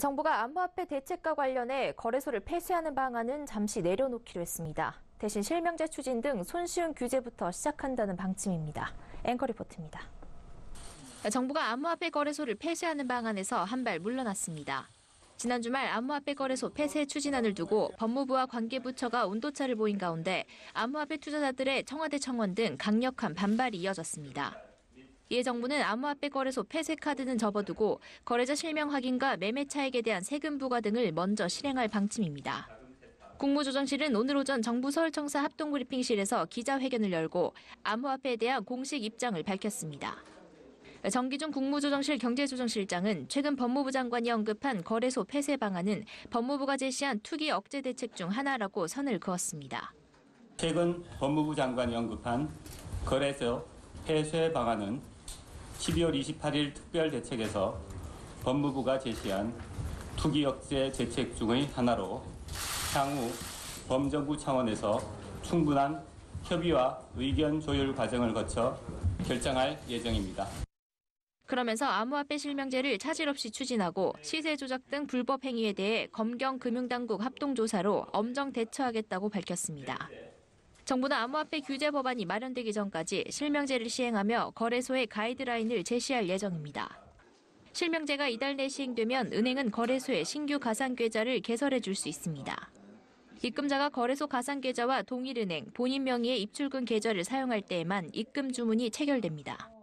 정부가 암호화폐 대책과 관련해 거래소를 폐쇄하는 방안은 잠시 내려놓기로 했습니다. 대신 실명제 추진 등 손쉬운 규제부터 시작한다는 방침입니다. 앵커 리포트입니다. 정부가 암호화폐 거래소를 폐쇄하는 방안에서 한 발 물러났습니다. 지난 주말 암호화폐 거래소 폐쇄 추진안을 두고 법무부와 관계부처가 온도차를 보인 가운데 암호화폐 투자자들의 청와대 청원 등 강력한 반발이 이어졌습니다. 이에 정부는 암호화폐 거래소 폐쇄 카드는 접어두고 거래자 실명 확인과 매매 차익에 대한 세금 부과 등을 먼저 실행할 방침입니다. 국무조정실은 오늘 오전 정부 서울청사 합동브리핑실에서 기자회견을 열고 암호화폐에 대한 공식 입장을 밝혔습니다. 정기중 국무조정실 경제조정실장은 최근 법무부 장관이 언급한 거래소 폐쇄 방안은 법무부가 제시한 투기 억제 대책 중 하나라고 선을 그었습니다. 최근 법무부 장관이 언급한 거래소 폐쇄 방안은 12월 28일 특별 대책에서 법무부가 제시한 투기 억제 대책 중의 하나로 향후 범정부 차원에서 충분한 협의와 의견 조율 과정을 거쳐 결정할 예정입니다. 그러면서 암호화폐 실명제를 차질 없이 추진하고 시세 조작 등 불법 행위에 대해 검경 금융당국 합동조사로 엄정 대처하겠다고 밝혔습니다. 정부는 암호화폐 규제 법안이 마련되기 전까지 실명제를 시행하며 거래소의 가이드라인을 제시할 예정입니다. 실명제가 이달 내 시행되면 은행은 거래소에 신규 가상계좌를 개설해 줄 수 있습니다. 입금자가 거래소 가상계좌와 동일은행 본인 명의의 입출금 계좌를 사용할 때에만 입금 주문이 체결됩니다.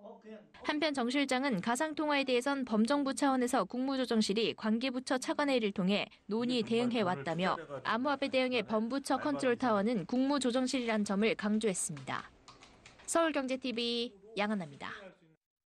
한편 정 실장은 가상통화에 대해선 범정부 차원에서 국무조정실이 관계부처 차관회의를 통해 논의 대응해 왔다며 암호화폐 대응의 범부처 컨트롤타워는 국무조정실이란 점을 강조했습니다. 서울경제TV 양한나입니다.